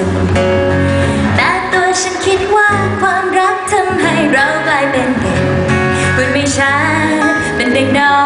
ุด แต่ตัวฉันคิดว่าความรักทำให้เรากลายเป็นเด็กคุณไม่ใช่เป็นเด็กน้อย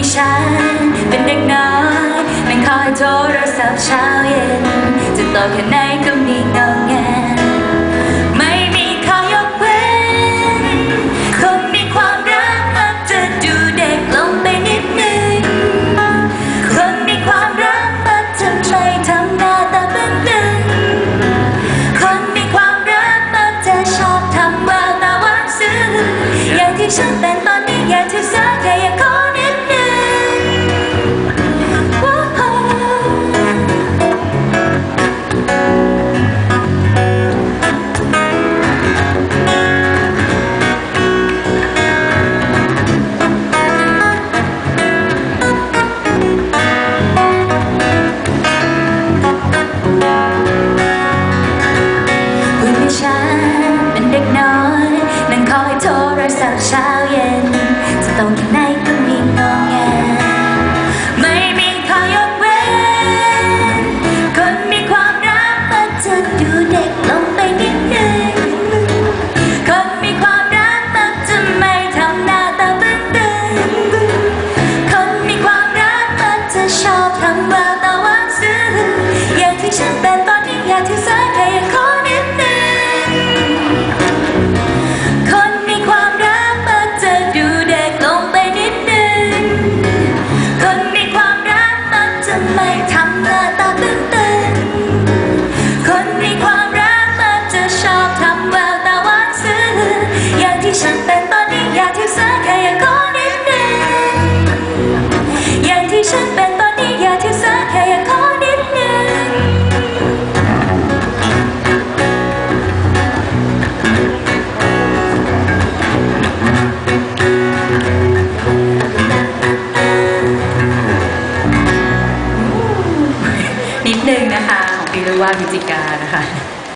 ให้ฉัน เป็นเด็กน้อยไม่คอยโทรศัพท์เช้าเย็น จะโตแค่ไหนก็มีเงา ฉันเป็นตอนนี้อย่าถือสาแค่อยากขอนิดนึงนิดนึงนะคะ ของปีเรียว่าวิจิกานะคะ